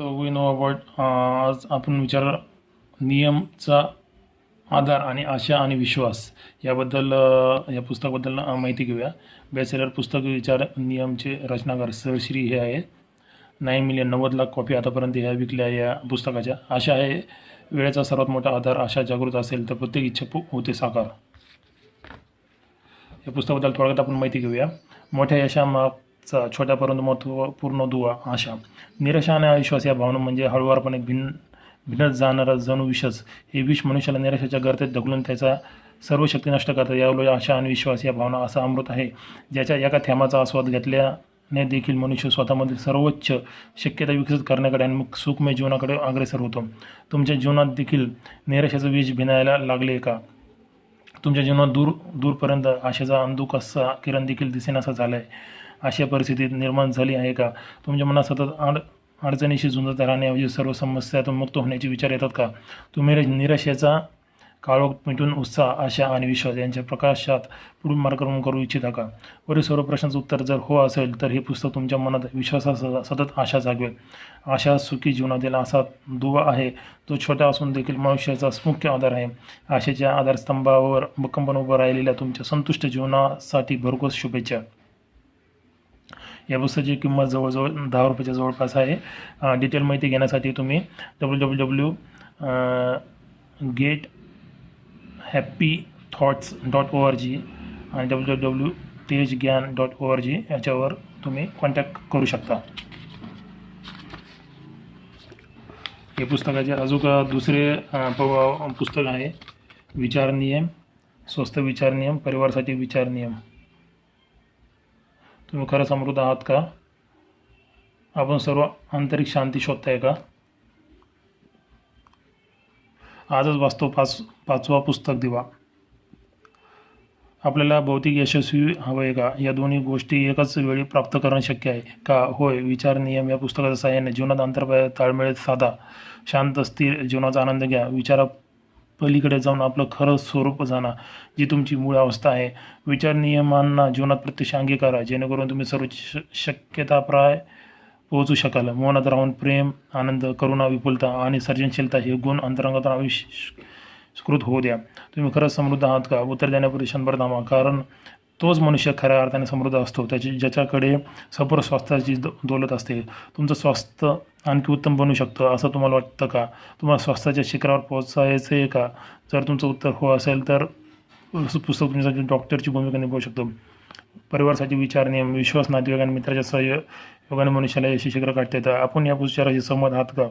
So we know about आज आपण विचार नियमचा आधार आणि आशा आणि विश्वास याबद्दल या पुस्तकाबद्दल माहिती घेऊया. बेसेलर पुस्तक विचार नियमचे रचनाकार सरश्री हे आहे. नाईन मिलियन नव्वद लाख कॉपी आतापर्यंत ह्या विकल्या या पुस्तकाच्या. आशा आहे वेळेचा सर्वात मोठा आधार आशा जागृत असेल तर प्रत्येक इच्छा होते साकार. या पुस्तकाबद्दल थोडक्यात आपण माहिती घेऊया. मोठ्या यशामागचा छोट्यापर्यंत महत्त्वपूर्ण दुवा आशा. निराशा आणि अविश्वास या भावना म्हणजे हळूवारपणे भिन्न भिन्नत जाणारा जणू विषच हे विष मनुष्याला निराशाच्या गर्तेत ढकलून त्याचा सर्व शक्ती नष्ट करतात. यावलो आशा आणि विश्वास या भावना असा अमृत आहे ज्याच्या एका थेंबाचा आस्वाद घेतल्याने देखील मनुष्य स्वतःमधील सर्वोच्च शक्यता विकसित करण्याकडे आणि मग सुखमय जीवनाकडे अग्रेसर होतो. तुमच्या जीवनात देखील निराशाचं विष भिनायला लागले का? तुमच्या जीवनात दूर दूरपर्यंत आशेचा अंधुक असा किरण देखील दिसेनासा झाला आहे अशा परिस्थितीत निर्माण झाली आहे का? तुमच्या मनात सतत अड अडचणीशी झुंजत राहण्याऐवजी सर्व समस्यातून मुक्त होण्याचे विचार येतात का? तुम्ही निराशेचा काळोख मिटून उत्साह आशा आणि विश्वास यांच्या प्रकाशात पुढील मार्गक्रमण करू इच्छिता का? वरील सर्व प्रश्नाचं उत्तर जर हो असेल तर हे पुस्तक तुमच्या मनात विश्वासासह सतत आशा जागवेल. आशा सुखी जीवनातील असा दुवा आहे. तो छोटा असून देखील मनुष्याचा मुख्य आधार आहे. आशेच्या आधारस्तंभावर भक्कमपण उभं राहिलेल्या तुमच्या संतुष्ट जीवनासाठी भरघोस शुभेच्छा. या पुस्तकाची किंमत जवळजवळ दहा रुपयाच्या जवळपास आहे. डिटेल माहिती घेण्यासाठी तुम्ही W W W get happy thoughts dot O R G आणि डब्ल्यू डब्ल्यू डब्ल्यू तेज ज्ञान डॉट ओ आर जी याच्यावर तुम्ही कॉन्टॅक्ट करू शकता. हे पुस्तकाचे अजून दुसरे प- पुस्तक आहे. विचार नियम स्वस्त विचार नियम परिवारासाठी विचार नियम. तुम्ही खरं समृद्ध आहात का? आपण सर्व आंतरिक शांती शोधताय का? आजच वाचतो पाच पाचवा पुस्तक दिवा. आपल्याला भौतिक यशस्वी हवं आहे का? या दोन्ही गोष्टी एकाच वेळी प्राप्त करणं शक्य आहे का? होय विचार नियम या पुस्तकाच्या सहाय्याने जीवनात अंतर ताळमेळ साधा. शांत स्थिर जीवनाचा आनंद घ्या. विचारा पलीकडे जाऊन आपलं खरं स्वरूप जाणा जी तुमची मूळ अवस्था आहे. विचार नियमांना जीवनात प्रत्यक्ष अंगीकारा जेणेकरून तुम्ही सर्व श शक्यताप्राय पोहोचू शकाल. मौनात राहून प्रेम आनंद करुणा विपुलता आणि सर्जनशीलता हे गुण अंतरंगात आविष्कृत होऊ द्या. तुम्ही खरंच समृद्ध आहात का? उत्तर देण्यापूर्वी शंभर धामा कारण तोच मनुष्य खऱ्या अर्थाने समृद्ध असतो. त्याची ज्याच्याकडे सपूर स्वास्थ्याची दो दौलत असते. तुमचं स्वास्थ्य आणखी उत्तम बनू शकतं असं तुम्हाला वाटतं का? तुम्हाला स्वास्थ्याच्या शिखरावर पोहोचायचं आहे का? जर तुमचं उत्तर हो असेल तर पुस्तक तुमच्यासाठी डॉक्टरची भूमिका निभावू शकतो. परिवारासाठी विचार नियम विश्वास नातेवाईक आणि मित्राच्या सहयोगाने मनुष्याला यशी शिखर काढता येतं आपण या पुस्तकाशी संवाद आहात का?